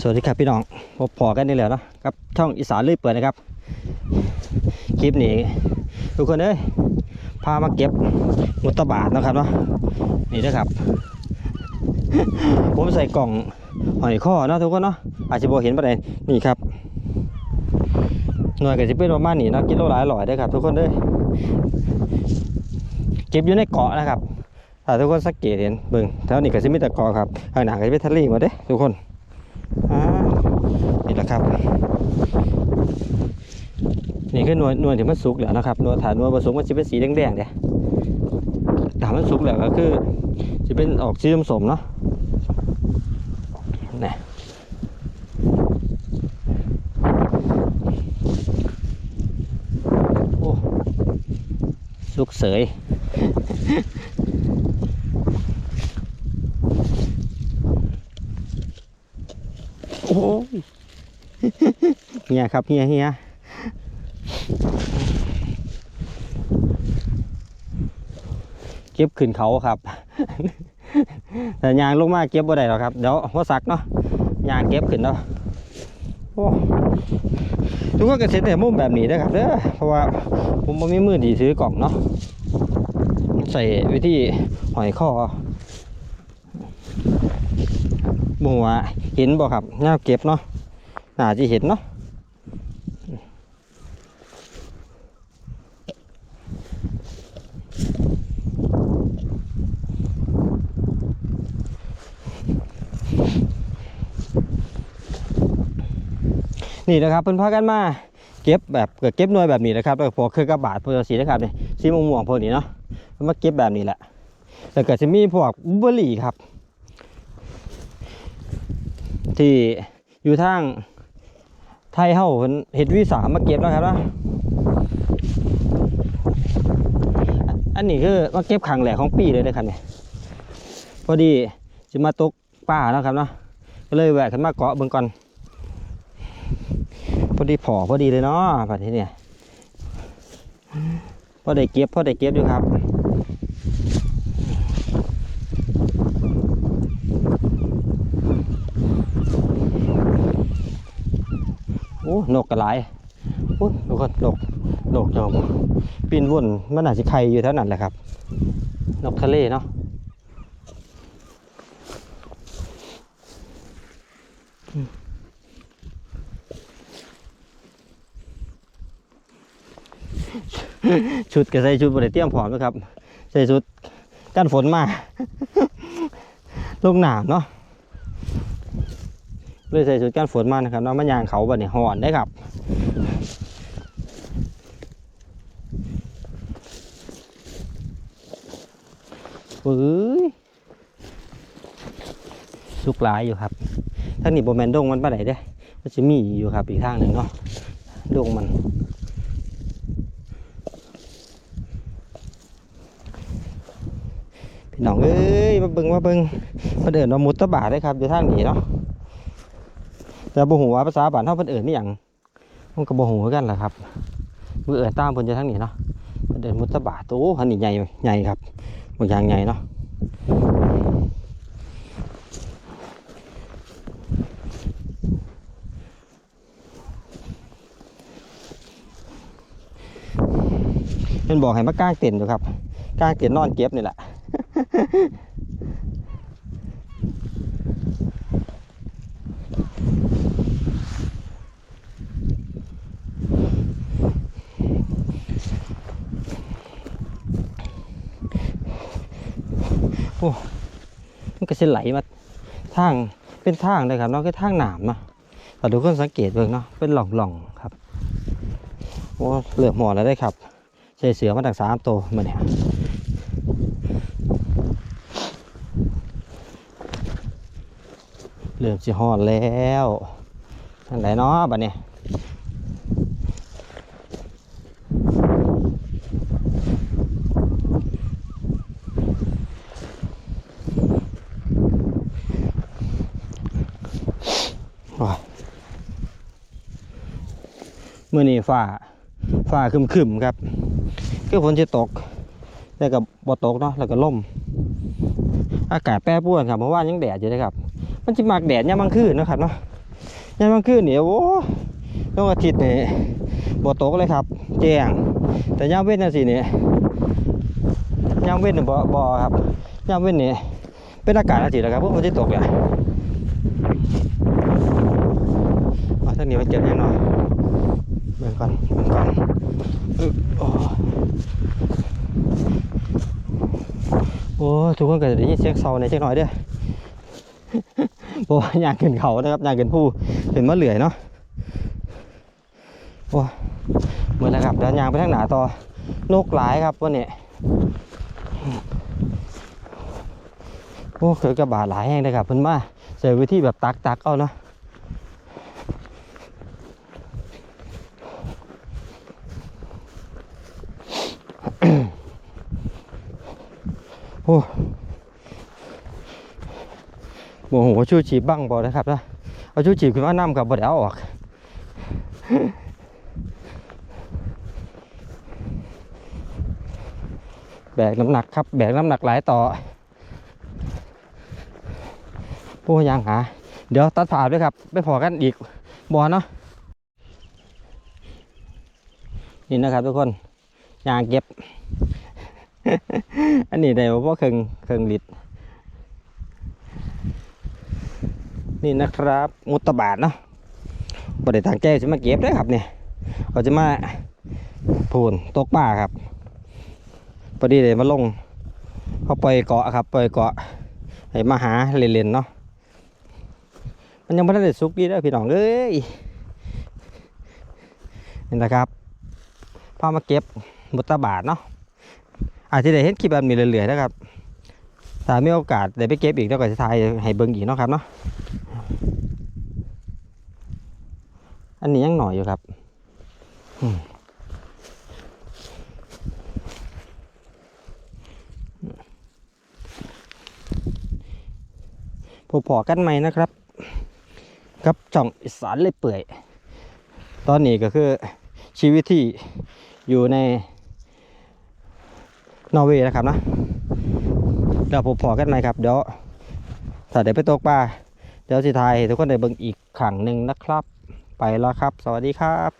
สวัสดีครับพี่น้องพบพอกันนี่แหละเนาะกับช่องอีสานลื่เปื่อยนะครับ คลิปนี้ทุกคนเอ้ยพามาเก็บมุตบาทนะครับเนาะนี่นะครับ ผมใส่กล่องหอยข้อเนาะทุกคนเนาะอาจจะบอเห็นประเด็นนี่ครับหน่วยก็จะเป็นประมาณนี้เนาะกิโลหลายร้อยได้ครับ ทุกคนเด้ยเก็บอยู่ในเกาะนะครับถ้าทุกคนสังเกตเห็นเบิ่งแถวนี้ก็จะมีแต่เกาะครับข้างหน้าก็จะเป็นทะเลหมดเด้ทุกคน นี่แหละครับ นี่คือหน่วยหน่วยที่มันสุกแล้วนะครับหน่วยฐานหน่วยผสมมันจะเป็นสีแดงๆเด้ถ้านมันสุกแล้วก็คือจะเป็นออกสีสมๆเนาะนี่โอ้สุกเสย อ้ยเฮียครับเฮียเฮียเก็บขึ้นเขาครับ แต่ยางลงมาเก็บบ่ได้หรอกครับ เดี๋ยวหัวซักเนาะยางเก็บขึ้นเนาะทุกคนก็เสร็จแต่มุมแบบนี้นะครับเด้อเพราะว่าผมบ่มีมือดีซื้อกล่องเนาะใส่วิธีหอยข้อ บัวเห็นบ่ครับแนวเก็บเนาะน่าจะเห็นเนาะนี่นะครับเพิ่นพากันมาเก็บแบบเกิดเก็บหน่วยแบบนี้นะครับแล้วพวกเครื่องกระบาดพวกสีนะครับนี่สีม่วงๆพวกนี้เนาะมาเก็บแบบนี้แหละแล้วก็จะมีพวกบลูเบอร์รี่ครับ ที่อยู่ทางไทยเฮาเพิ่นเฮ็ดวีสามาเก็บแล้วครับนะอันนี้คือมาเก็บครั้งแรกของปีเลยนะครับเนี่ยพอดีจะมาตกป่าแล้วครับเนาะก็เลยแหวะขึ้นมาเกาะเบิ่งก่อนพอดีพอพอดีเลยเนาะปัดนี้เนี่ยพอได้เก็บพอได้เก็บอยู่ครับ โอ้นกกระไรโอ้นกก็นกนกจอมปีนวนมันอาจจะไข่อยู่เท่านั้นแหละครับ นกทะเลเนาะชุดก็ใส่ชุดบริเตรียมพร้อมนะครับ ใส่ชุดกันฝนมาลูกหนามเนาะ เลยใส่ชุดกันฝนมานะครับน้องมันยางเขาบัดนี้ห่อนได้ครับเฮ้ยสุกหลายอยู่ครับทางนี้โบแมนดงมันปะไหนเด้มันจะมีอยู่ครับอีกทางหนึ่งเนาะดงมันพี่น้องเอ้ยมาเบิงมาเบิงมาเดินมามุดตะบาได้ครับอยู่ทางนี้เนาะ แต่บ่ฮู้ว่าภาษาบ้านเฮาเพิ่นเอิ้นอีหยังมันก็บ่ฮู้คือกันล่ะครับมือเอิ้นตามเพิ่นจะทางนี้เนาะเพิ่นเอิ้นมุตบาโตอันนี้ใหญ่ใหญ่ครับบางอย่างใหญ่เนาะเพิ่นบอกให้มากางเต็นท์อยู่ครับกางเต็นท์นอนเก็บนี่แหละ มันก็จะไหลมาทางเป็นทางเลยครับเนาะคือทางหนามเนาะแต่ทุกคนสังเกตเบิ่งเนาะเป็นหล่องๆครับโอ้เหลือหมอแล้วได้ครับใส่เสือมาตั้งสามตัวมาเนี่ยเหลือสิหอดแล้วทางไหนเนาะบัดนี้เมื่อนี้ฟ้าฟ้าครึมครับคือฝนจะตกแต่กับบ่ตกเนาะแล้วก็ล่ม อากาศแปรปรวนครับเพราะว่ายังแดดอยู่เลยครับ มันจะมักแดดยามกลางคืนเนาะครับเนาะยามกลางคืนนี่โอ้ต้องอาทิตย์นี่บ่ตกเลยครับ แจ้งแต่ยามเว้นจังซี่นี่ยยามเว้นนี่บ่บ่ครับยามเว้นนี่ยเป็นอากาศจังซี่แหละครับพวกมันสิตกเลยเอาทางนี้ไปเก็บยังหน่อย เบิ่งก่อนเบิ่งก่อนอึโอ้โอ้ทุกคนก็จะได้ยินเสียงเซาในเช็คหน่อยเด้อเพราะว่าอยากขึ้นเขานะครับอยากขึ้นผู้ขึ้นมาเหลื่อยเนาะโอ้เหมือนนะครับเดินยางไปทางหนาต่อนกหลายครับวันนี้โอ้เกิดกระบาดหลายแห้งเลยครับเพิ่นมาใส่วิธีแบบตักตักเอาเนาะ โอ้โมโหชูชีพบ้างบ่นะครับนะเอาชูชีพขึ้นมาน้ำกับบ่ได้เอาออกแบกน้ำหนักครับแบกน้ำหนักหลายต่อโอ้ยังหา เดี๋ยวตัดผ่าด้วยครับ ไปพอกันอีกบอเนาะนี่นะครับทุกคนยางเก็บ อันนี้ได้ว่าเครื่องเครื่องลิตรนี่นะครับมุตบาทเนาะบริทางแก้จะมาเก็บได้ครับเนี่ยเขาจะมาพูนตกป่าครับพอดีเลยมาลงเขาปล่อยเกาะครับปล่อยเกาะให้มาหาเล่นๆเนาะมันยังไม่ได้สุกดีเด้อพี่น้องเอ้ยนี่นะครับพามาเก็บบุตบาทเนาะ อาจจะได้เห็นคลิปแบบนี้เรื่อยๆนะครับถ้ามีโอกาสได้ไปเก็บอีกแล้วก็จะถ่ายให้เบิ่งอีกเนาะครับเนาะอันนี้ยังหน่อยอยู่ครับพบพอกันใหมนะครับ กับจ่องอีสานเลยเปื่อย ตอนนี้ก็คือชีวิตที่อยู่ใน นอร์เวย์นะครับนะเดี๋ยวผมพอกันไหมครับเดี๋ยวถ้าเดี๋ยวไปตกปลาเดี๋ยวสิทายทุกคนได้เบิ่งอีกขังหนึ่งนะครับ ไปแล้วครับ สวัสดีครับ